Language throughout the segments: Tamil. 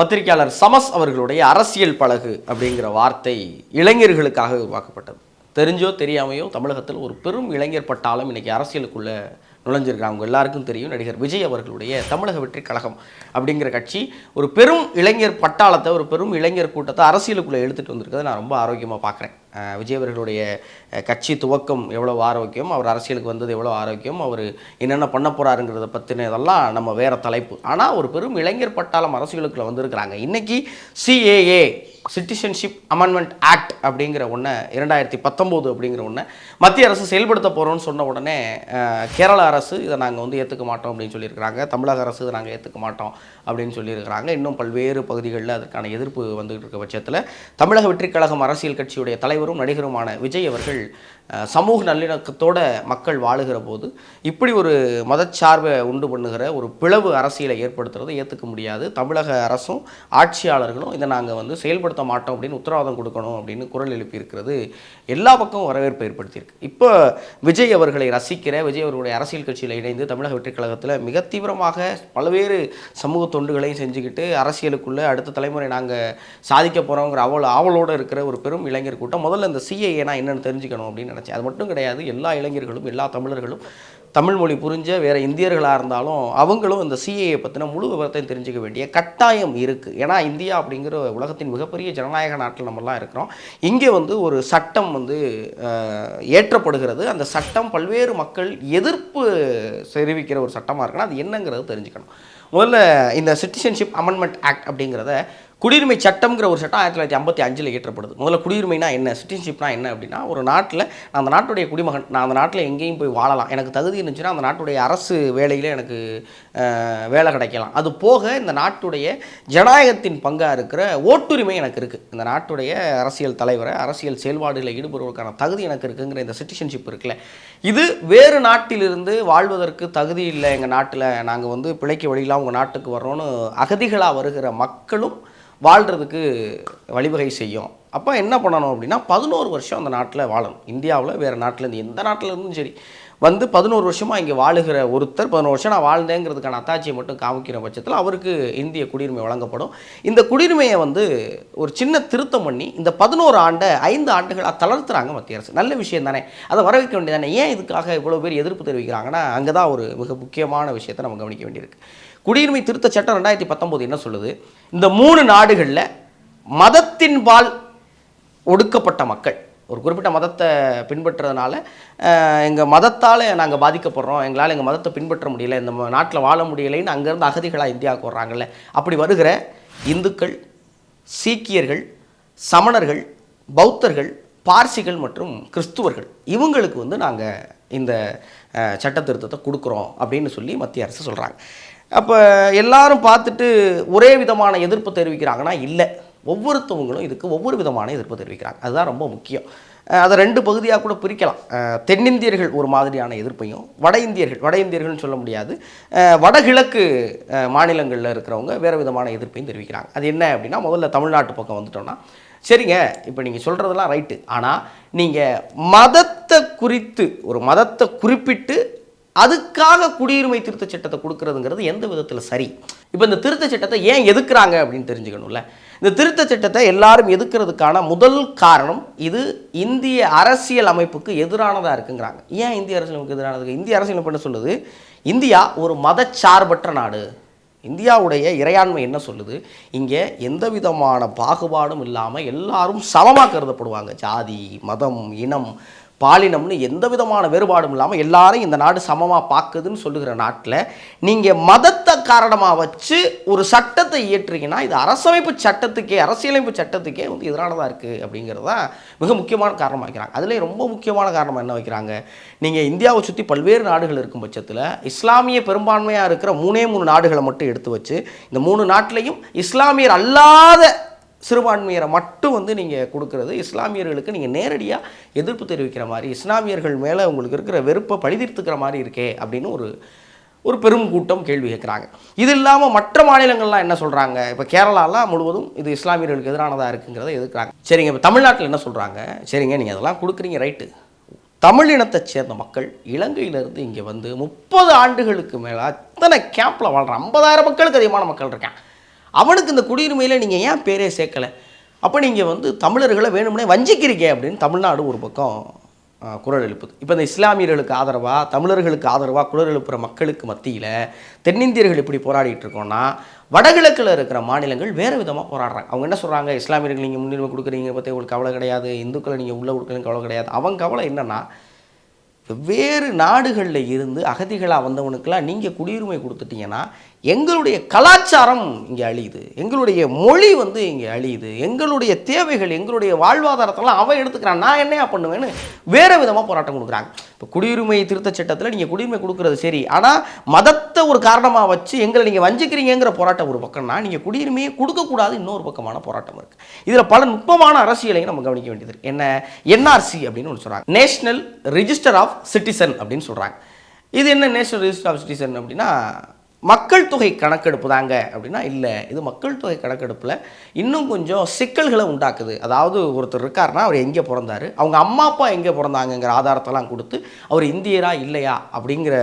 பத்திரிகையாளர் சமஸ் அவர்களுடைய அரசியல் பழகு அப்படிங்கிற வார்த்தை இளைஞர்களுக்காக உருவாக்கப்பட்டது. தெரிஞ்சோ தெரியாமையோ தமிழகத்தில் ஒரு பெரும் இளைஞர் பட்டாளம் இன்றைக்கி அரசியலுக்குள்ளே நுழைஞ்சிருக்காங்க அவங்க எல்லாருக்கும் தெரியும். நடிகர் விஜய் அவர்களுடைய தமிழக வெற்றி கழகம் அப்படிங்கிற கட்சி ஒரு பெரும் இளைஞர் பட்டாளத்தை ஒரு பெரும் இளைஞர் கூட்டத்தை அரசியலுக்குள்ளே எடுத்துகிட்டு வந்திருக்கிறத நான் ரொம்ப ஆரோக்கியமாக பார்க்குறேன். விஜய் அவர்களுடைய கட்சி துவக்கம் எவ்வளோ ஆரோக்கியம் அவர் அரசியலுக்கு வந்தது எவ்வளோ ஆரோக்கியம் அவர் என்னென்ன பண்ண போகிறாருங்கிறத பற்றின இதெல்லாம் நம்ம வேறு தலைப்பு. ஆனால் ஒரு பெரும் இளைஞர் பட்டாளம் அரசியலுக்குள்ளே வந்திருக்கிறாங்க. இன்றைக்கி சிஏஏ சிட்டிசன்ஷிப் அமெண்ட்மெண்ட் ஆக்ட் அப்படிங்கிற ஒன்று இரண்டாயிரத்தி பத்தொம்போது அப்படிங்கிற ஒன்று மத்திய அரசு செயல்படுத்த போகிறோம்னு சொன்ன உடனே கேரள அரசு இதை நாங்கள் வந்து ஏற்றுக்க மாட்டோம் அப்படின்னு சொல்லியிருக்கிறாங்க. தமிழக அரசு இதை நாங்கள் ஏற்றுக்க மாட்டோம் அப்படின்னு சொல்லியிருக்கிறாங்க. இன்னும் பல்வேறு பகுதிகளில் அதற்கான எதிர்ப்பு வந்துகிட்டு இருக்க பட்சத்தில் தமிழக வெற்றிக் கழகம் அரசியல் கட்சியுடைய தலைவரும் நடிகருமான விஜய் அவர்கள் சமூக நல்லிணக்கத்தோட மக்கள் வாழுகிற போது இப்படி ஒரு மதச்சார்பை உண்டு பண்ணுகிற ஒரு பிளவு அரசியலை ஏற்படுத்துறதை ஏற்றுக்க முடியாது. தமிழக அரசும் ஆட்சியாளர்களும் இதை நாங்கள் வந்து செயல்படுத்த மாட்டோம் அப்படின்னு உத்தரவாதம் கொடுக்கணும் அப்படின்னு குரல் எழுப்பியிருக்கிறது எல்லா பக்கமும் வரவேற்பை ஏற்படுத்தியிருக்கு. இப்போ விஜய் அவர்களை ரசிக்கிற விஜய் அவர்களுடைய அரசியல் கட்சியில் இணைந்து தமிழக வெற்றி கழகத்தில் மிக தீவிரமாக பல்வேறு சமூக தொண்டுகளையும் செஞ்சுக்கிட்டு அரசியலுக்குள்ளே அடுத்த தலைமுறை நாங்கள் சாதிக்க போகிறோங்கிற அவள் ஆவலோடு இருக்கிற ஒரு பெரும் இளைஞர் கூட்டம். முதல்ல இந்த சிஏஏனா என்னென்னு தெரிஞ்சுக்கணும் அப்படின்னு கிடச்சி அது மட்டும் கிடையாது எல்லா இளைஞர்களும் எல்லா தமிழர்களும் தமிழ் மொழி புரிஞ்ச வேறு இந்தியர்களாக இருந்தாலும் அவங்களும் இந்த சிஏஏ பற்றின முழு விவரத்தையும் தெரிஞ்சுக்க வேண்டிய கட்டாயம் இருக்குது ஏன்னா இந்தியா அப்படிங்கிற உலகத்தின் மிகப்பெரிய ஜனநாயக நாட்டில் நம்மலாம் இருக்கிறோம். இங்கே வந்து ஒரு சட்டம் வந்து ஏற்றப்படுகிறது. அந்த சட்டம் பல்வேறு மக்கள் எதிர்ப்பு தெரிவிக்கிற ஒரு சட்டமாக இருக்குன்னா அது என்னங்கிறது தெரிஞ்சுக்கணும். முதல்ல இந்த சிட்டிசன்ஷிப் அமெண்ட்மெண்ட் ஆக்ட் அப்படிங்கிறத குடியுரிமை சட்டம்ங்கிற ஒரு சட்டம் ஆயிரத்தி தொள்ளாயிரத்தி ஐம்பத்தி அஞ்சில் இயற்றப்படுது. முதல்ல குடியுரிமைனா என்ன? சிட்டிசன்ஷிப்னா என்ன அப்படின்னா ஒரு நாட்டில் நான் அந்த நாட்டுடைய குடிமகன் நான் அந்த நாட்டில் எங்கேயும் போய் வாழலாம். எனக்கு தகுதி இருந்துச்சுன்னா அந்த நாட்டுடைய அரசு வேலையில் எனக்கு வேலை கிடைக்கலாம். அது போக இந்த நாட்டுடைய ஜனநாயகத்தின் பங்காக இருக்கிற ஓட்டுரிமை எனக்கு இருக்குது இந்த நாட்டுடைய அரசியல் தலைவரை அரசியல் செயல்பாடுகளில் ஈடுபடுவதற்கான தகுதி எனக்கு இருக்குங்கிற இந்த சிட்டிசன்ஷிப் இருக்குல்ல. இது வேறு நாட்டிலிருந்து வாழ்வதற்கு தகுதி இல்லை எங்கள் நாட்டில். நாங்கள் வந்து பிழைக்க வழியிலாம் உங்கள் நாட்டுக்கு வர்றோன்னு அகதிகளாக வருகிற மக்களும் வாழ்கிறதுக்கு வழிவகை செய்யும். அப்போ என்ன பண்ணணும் அப்படின்னா பதினோரு வருஷம் அந்த நாட்டில் வாழணும். இந்தியாவில் வேறு நாட்டிலேருந்து எந்த நாட்டில் இருந்தும் சரி வந்து பதினோரு வருஷமாக இங்கே வாழுகிற ஒருத்தர் பதினோரு வருஷம் நான் வாழ்ந்தேங்கிறதுக்கான அத்தாட்சியை மட்டும் காமிக்கிற பட்சத்தில் அவருக்கு இந்திய குடியுரிமை வழங்கப்படும். இந்த குடியுரிமையை வந்து ஒரு சின்ன திருத்தம் பண்ணி இந்த பதினோரு ஆண்டை ஐந்து ஆண்டுகளாக தளர்த்துறாங்க மத்திய அரசு. நல்ல விஷயம் தானே. அதை வரவேற்க வேண்டியதானே ஏன் இதுக்காக இவ்வளோ பேர் எதிர்ப்பு தெரிவிக்கிறாங்கன்னா அங்கே தான் ஒரு மிக முக்கியமான விஷயத்தை நம்ம கவனிக்க வேண்டியிருக்கு. குடியுரிமை திருத்த சட்டம் ரெண்டாயிரத்தி பத்தொம்போது என்ன சொல்லுது? இந்த மூணு நாடுகளில் மதத்தின்பால் ஒடுக்கப்பட்ட மக்கள். ஒரு குறிப்பிட்ட மதத்தை பின்பற்றுறதுனால எங்கள் மதத்தால் நாங்கள் பாதிக்கப்படுறோம். எங்களால் எங்கள் மதத்தை பின்பற்ற முடியல. இந்த நாட்டில் வாழ முடியலைன்னு அங்கேருந்து அகதிகளாக இந்தியாவுக்கு வர்றாங்கல்ல. அப்படி வருகிற இந்துக்கள் சீக்கியர்கள் சமணர்கள் பௌத்தர்கள் பார்சிகள் மற்றும் கிறிஸ்துவர்கள் இவங்களுக்கு வந்து நாங்கள் இந்த சட்ட திருத்தத்தை கொடுக்குறோம் அப்படின்னு சொல்லி மத்திய அரசு சொல்கிறாங்க அப்போ எல்லாரும் பார்த்துட்டு ஒரே விதமான எதிர்ப்பு தெரிவிக்கிறாங்கன்னா இல்லை. ஒவ்வொருத்தவங்களும் இதுக்கு ஒவ்வொரு விதமான எதிர்ப்பு தெரிவிக்கிறாங்க. அதுதான் ரொம்ப முக்கியம். அதை ரெண்டு பகுதியாக கூட பிரிக்கலாம். தென்னிந்தியர்கள் ஒரு மாதிரியான எதிர்ப்பையும் வட இந்தியர்கள் வட இந்தியர்கள்னு சொல்ல முடியாது. வடகிழக்கு மாநிலங்களில் இருக்கிறவங்க வேறு விதமான எதிர்ப்பையும் தெரிவிக்கிறாங்க. அது என்ன அப்படின்னா முதல்ல தமிழ்நாட்டு பக்கம் வந்துட்டோம்னா சரிங்க இப்போ நீங்கள் சொல்கிறதெல்லாம் ரைட்டு. ஆனால் நீங்கள் மதத்தை குறித்து ஒரு மதத்தை குறிப்பிட்டு அதுக்காக குடியுரிமை திருத்த சட்டத்தை கொடுக்கறதுங்கிறது எந்த விதத்தில் சரி? இப்போ இந்த திருத்த சட்டத்தை ஏன் எதுக்குறாங்க அப்படின்னு தெரிஞ்சுக்கணும்ல. இந்த திருத்த சட்டத்தை எல்லாரும் எதுக்கிறதுக்கான முதல் காரணம் இது இந்திய அரசியல் அமைப்புக்கு எதிரானதாக இருக்குங்கிறாங்க. ஏன் இந்திய அரசியல் அமைப்புக்கு எதிரானது? இந்திய அரசியல் என்ன சொல்லுது? இந்தியா ஒரு மதச்சார்பற்ற நாடு. இந்தியாவுடைய இறையாண்மை என்ன சொல்லுது? இங்கே எந்த விதமான பாகுபாடும் இல்லாமல் எல்லாரும் சமமாக கருதப்படுவாங்க. ஜாதி மதம் இனம் பாலினம்னு எந்த விதமான வேறுபாடும் இல்லாமல் எல்லாரும் இந்த நாடு சமமாக பார்க்குதுன்னு சொல்லுகிற நாட்டில் நீங்கள் மதத்தை காரணமாக வச்சு ஒரு சட்டத்தை இயற்றுறீங்கன்னா இது அரசமைப்பு சட்டத்துக்கே அரசியலமைப்பு சட்டத்துக்கே வந்து எதிரானதாக இருக்குது அப்படிங்கிறது தான் மிக முக்கியமான காரணமாக வைக்கிறாங்க. அதுலேயே ரொம்ப முக்கியமான காரணம் என்ன வைக்கிறாங்க? நீங்கள் இந்தியாவை சுற்றி பல்வேறு நாடுகள் இருக்கும் பட்சத்தில் இஸ்லாமிய பெரும்பான்மையாக இருக்கிற மூணே மூணு நாடுகளை மட்டும் எடுத்து வச்சு இந்த மூணு நாட்டிலையும் இஸ்லாமியர் அல்லாத சிறுபான்மையரை மட்டும் வந்து நீங்கள் கொடுக்கறது இஸ்லாமியர்களுக்கு நீங்கள் நேரடியாக எதிர்ப்பு தெரிவிக்கிற மாதிரி இஸ்லாமியர்கள் மேலே உங்களுக்கு இருக்கிற வெறுப்பை பழிதீர்த்துக்கிற மாதிரி இருக்கே அப்படின்னு ஒரு ஒரு பெரும் கூட்டம் கேள்வி கேட்குறாங்க. இது இல்லாமல் மற்ற மாநிலங்கள்லாம் என்ன சொல்கிறாங்க இப்போ கேரளாலாம் முழுவதும் இது இஸ்லாமியர்களுக்கு எதிரானதாக இருக்குங்கிறத எதிர்க்கிறாங்க. சரிங்க இப்போ தமிழ்நாட்டில் என்ன சொல்கிறாங்க சரிங்க நீங்கள் அதெல்லாம் கொடுக்குறீங்க ரைட்டு. தமிழ் சேர்ந்த மக்கள் இலங்கையிலேருந்து இங்கே வந்து முப்பது ஆண்டுகளுக்கு மேலே அத்தனை கேம்பில் வாழ்கிற ஐம்பதாயிரம் மக்களுக்கு அதிகமான மக்கள் இருக்கான் அவனுக்கு இந்த குடியுரிமையில் நீங்கள் ஏன் பேரே சேர்க்கலை? அப்போ நீங்கள் வந்து தமிழர்களை வேணும்னே வஞ்சிக்கிறீங்க அப்படின்னு தமிழ்நாடு ஒரு பக்கம் குரல் எழுப்புது. இப்போ இந்த இஸ்லாமியர்களுக்கு ஆதரவாக தமிழர்களுக்கு ஆதரவாக குரல் எழுப்புகிற மக்களுக்கு மத்தியில் தென்னிந்தியர்கள் இப்படி போராடிட்டு இருக்கோன்னா வடகிழக்கில் இருக்கிற மாநிலங்கள் வேறு விதமாக போராடுறாங்க. அவங்க என்ன சொல்கிறாங்க இஸ்லாமியர்கள் நீங்கள் முன்னுரிமை கொடுக்குறீங்க பற்றி உங்களுக்கு கவலை கிடையாது. இந்துக்களை நீங்கள் உள்ளே கொடுக்குறீங்க கவலை கிடையாது. அவங்க கவலை என்னன்னா வெவ்வேறு நாடுகளில் இருந்து அகதிகளாக வந்தவனுக்கெல்லாம் நீங்கள் குடியுரிமை கொடுத்துட்டீங்கன்னா எங்களுடைய கலாச்சாரம் இங்கே அழியுது. எங்களுடைய மொழி வந்து இங்கே அழியுது. எங்களுடைய தேவைகள் எங்களுடைய வாழ்வாதாரத்தெல்லாம் அவன் எடுத்துக்கிறான். நான் என்னையா பண்ணுவேன்னு வேறு விதமாக போராட்டம் கொடுக்குறாங்க. இப்போ குடியுரிமை திருத்தச் சட்டத்தில் நீங்கள் குடியுரிமை கொடுக்குறது சரி. ஆனால் மதத்தை ஒரு காரணமாக வச்சு எங்களை நீங்கள் வஞ்சிக்கிறீங்கிற போராட்டம் ஒரு பக்கம்னா நீங்கள் குடியுரிமையை கொடுக்கக்கூடாது இன்னொரு பக்கமான போராட்டம் இருக்குது இதில் பல நுட்பமான அரசியலையும் நம்ம கவனிக்க வேண்டியது என்ன? என்ஆர்சி அப்படின்னு ஒன்று சொல்கிறாங்க நேஷ்னல் ரிஜிஸ்டர் ஆஃப் சிட்டிசன் அப்படின்னு சொல்கிறாங்க இது என்ன நேஷ்னல் ரிஜிஸ்டர் ஆஃப் சிட்டிசன் அப்படின்னா மக்கள் தொகை கணக்கெடுப்பு தாங்க அப்படின்னா இல்லை. இது மக்கள் தொகை கணக்கெடுப்பில் இன்னும் கொஞ்சம் சிக்கல்களை உண்டாக்குது. அதாவது ஒருத்தர் இருக்காருன்னா அவர் எங்கே பிறந்தாரு? அவங்க அம்மா அப்பா எங்கே பிறந்தாங்கங்கிற ஆதாரத்தெல்லாம் கொடுத்து அவர் இந்தியரா இல்லையா அப்படிங்கிற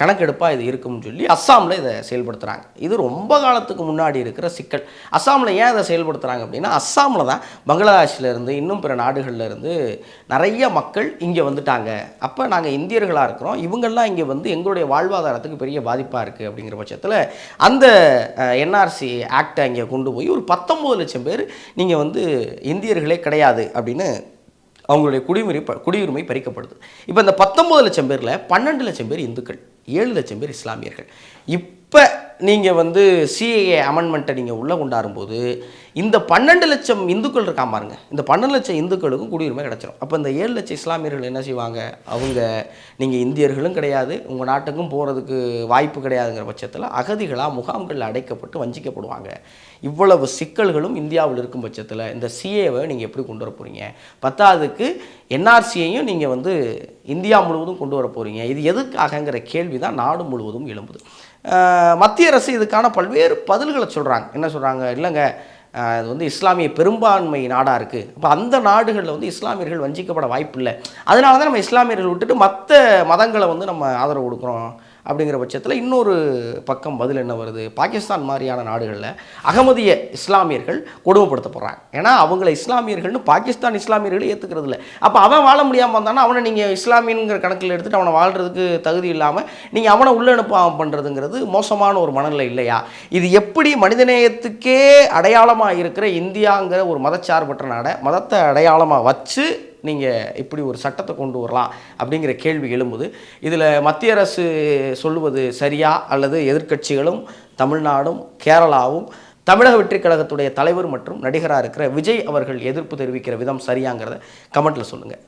கணக்கெடுப்பாக இது இருக்கும்னு சொல்லி அஸ்ஸாமில் இதை செயல்படுத்துகிறாங்க இது ரொம்ப காலத்துக்கு முன்னாடி இருக்கிற சிக்கல். அஸ்ஸாமில் ஏன் இதை செயல்படுத்துகிறாங்க அப்படின்னா அஸ்ஸாமில் தான் பங்களாதேஷ்லேருந்து இன்னும் பிற நாடுகள்லேருந்து நிறைய மக்கள் இங்கே வந்துட்டாங்க. அப்போ நாங்கள் இந்தியர்களாக இருக்கிறோம். இவங்கெல்லாம் இங்கே வந்து எங்களுடைய வாழ்வாதாரத்துக்கு பெரிய பாதிப்பாக இருக்குது அப்படிங்கிற பட்சத்தில் அந்த என்ஆர்சி ஆக்டை இங்கே கொண்டு போய் ஒரு பத்தொம்பது லட்சம் பேர் நீங்கள் வந்து இந்தியர்களே கிடையாது அப்படின்னு அவங்களுடைய குடியுரிமை ப- குடியுரிமை பறிக்கப்படுது. இப்போ இந்த பத்தொம்பது லட்சம் பேரில் பன்னெண்டு லட்சம் பேர் இந்துக்கள் ஏழு லட்சம் பேர் இஸ்லாமியர்கள். இப் இப்போ நீங்கள் வந்து சிஏஏ அமெண்ட்மெண்ட்டை நீங்கள் உள்ளே கொண்டாடும்போது இந்த பன்னெண்டு லட்சம் இந்துக்கள் இருக்காம பாருங்க. இந்த பன்னெண்டு லட்சம் இந்துக்களுக்கும் குடியுரிமை கிடச்சிரும். அப்போ இந்த ஏழு லட்சம் இஸ்லாமியர்கள் என்ன செய்வாங்க? அவங்க நீங்கள் இந்தியர்களும் கிடையாது உங்கள் நாட்டுக்கும் போகிறதுக்கு வாய்ப்பு கிடையாதுங்கிற பட்சத்தில் அகதிகளாக முகாம்களில் அடைக்கப்பட்டு வஞ்சிக்கப்படுவாங்க. இவ்வளவு சிக்கல்களும் இந்தியாவில் இருக்கும் பட்சத்தில் இந்த சிஏவை நீங்கள் எப்படி கொண்டு வர போகிறீங்க பத்தாவதுக்கு என்ஆர்சியையும் நீங்கள் வந்து இந்தியா முழுவதும் கொண்டு வர போகிறீங்க இது எதுக்காகங்கிற கேள்வி தான் நாடு முழுவதும் எழும்புது. மத்திய அரசு இதுக்கான பல்வேறு பதில்களை சொல்கிறாங்க என்ன சொல்கிறாங்க இல்லைங்க அது வந்து இஸ்லாமிய பெரும்பான்மை நாடாக இருக்குது அப்போ அந்த நாடுகளில் வந்து இஸ்லாமியர்கள் வஞ்சிக்கப்பட வாய்ப்பு இல்லை அதனால தான் நம்ம இஸ்லாமியர்கள் விட்டுட்டு மற்ற மதங்களை வந்து நம்ம ஆதரவு கொடுக்குறோம். அப்படிங்கிற பட்சத்தில் இன்னொரு பக்கம் பதில் என்ன வருது? பாகிஸ்தான் மாதிரியான நாடுகளில் அகமதிய இஸ்லாமியர்கள் கொடுமைப்படுத்தப்படுறாங்க ஏன்னா அவங்கள இஸ்லாமியர்கள்னு பாகிஸ்தான் இஸ்லாமியர்கள் ஏற்றுக்கிறது இல்லை. அப்போ அவன் வாழ முடியாமல் வந்தானா அவனை நீங்கள் இஸ்லாமியங்கிற கணக்கில் எடுத்துகிட்டு அவனை வாழ்கிறதுக்கு தகுதி இல்லாமல் நீங்கள் அவனை உள்ள அனுப்பாமல் பண்ணுறதுங்கிறது மோசமான ஒரு மனநிலை இல்லையா? இது எப்படி மனிதநேயத்துக்கே அடையாளமாக இருக்கிற இந்தியாங்கிற ஒரு மதச்சார்பற்ற நாடை மதத்தை அடையாளமாக வச்சு நீங்கள் இப்படி ஒரு சட்டத்தை கொண்டு வரலாம் அப்படிங்கிற கேள்வி எழும்புது இதில் மத்திய அரசு சொல்லுவது சரியா அல்லது எதிர்க்கட்சிகளும் தமிழ்நாடும் கேரளாவும் தமிழக வெற்றிக் கழகத்துடைய தலைவர் மற்றும் நடிகராக இருக்கிற விஜய் அவர்கள் எதிர்ப்பு தெரிவிக்கிற விதம் சரியாங்கிறத கமெண்ட்டில் சொல்லுங்கள்